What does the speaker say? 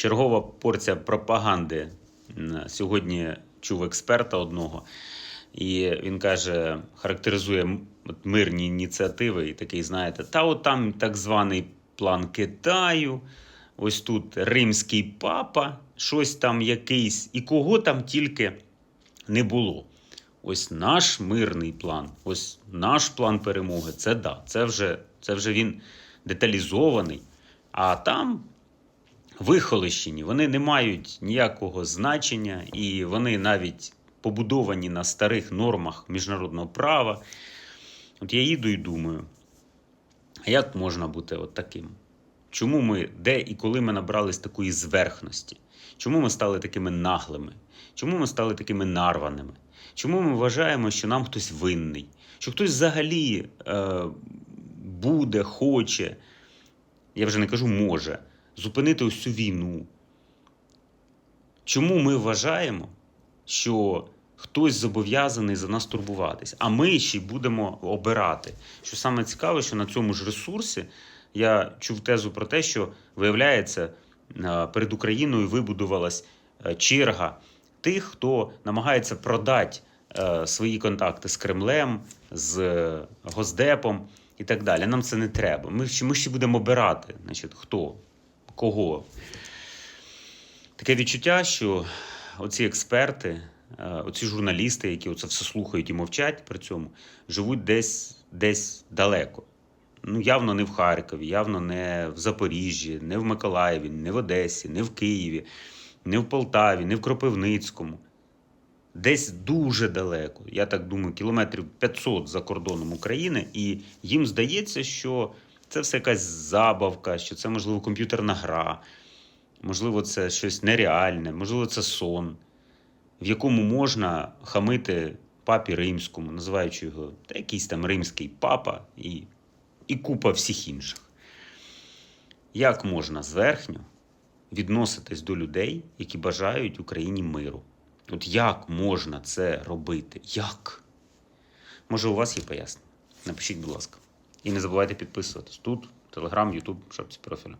Чергова порція пропаганди. Сьогодні чув експерта одного, і він каже, характеризує мирні ініціативи, і такий, знаєте, та от там так званий план Китаю, ось тут римський папа, щось там якийсь, і кого там тільки не було. Ось наш мирний план, ось наш план перемоги. Це да, це вже, це вже він деталізований. А там вихолощені, вони не мають ніякого значення, і вони навіть побудовані на старих нормах міжнародного права. От я їду і думаю, як можна бути от таким? Чому ми, де і коли ми набрались такої зверхності? Чому ми стали такими наглими? Чому ми стали такими нарваними? Чому ми вважаємо, що нам хтось винний? Що хтось взагалі е, буде, хоче, я вже не кажу може, зупинити цю війну? Чому ми вважаємо, що хтось зобов'язаний за нас турбуватись, а ми ще й будемо обирати? Що саме цікаве, що на цьому ж ресурсі я чув тезу про те, що виявляється, е, перед Україною вибудувалась е, черга тих, хто намагається продати е, свої контакти з Кремлем, з Госдепом і так далі. Нам це не треба. Ми ще, ми ще будемо обирати, значить, хто, кого. Таке відчуття, що оці експерти, е, оці журналісти, які оце все слухають і мовчать при цьому, живуть десь, десь далеко. Ну, явно не в Харкові, явно не в Запоріжжі, не в Миколаєві, не в Одесі, не в Києві, не в Полтаві, не в Кропивницькому. Десь дуже далеко. Я так думаю, кілометрів 500 за кордоном України, і їм здається, що це все якась забавка, що це, можливо, комп'ютерна гра, можливо, це щось нереальне, можливо, це сон, в якому можна хамити папі римському, називаючи його та якийсь там римський папа і, і купа всіх інших. Як можна зверхньо відноситись до людей, які бажають Україні миру? От як можна це робити? Як? Може, у вас є пояснення? Напишіть, будь ласка. І не забувайте підписуватись тут, Телеграм, Ютуб, шапці профіля.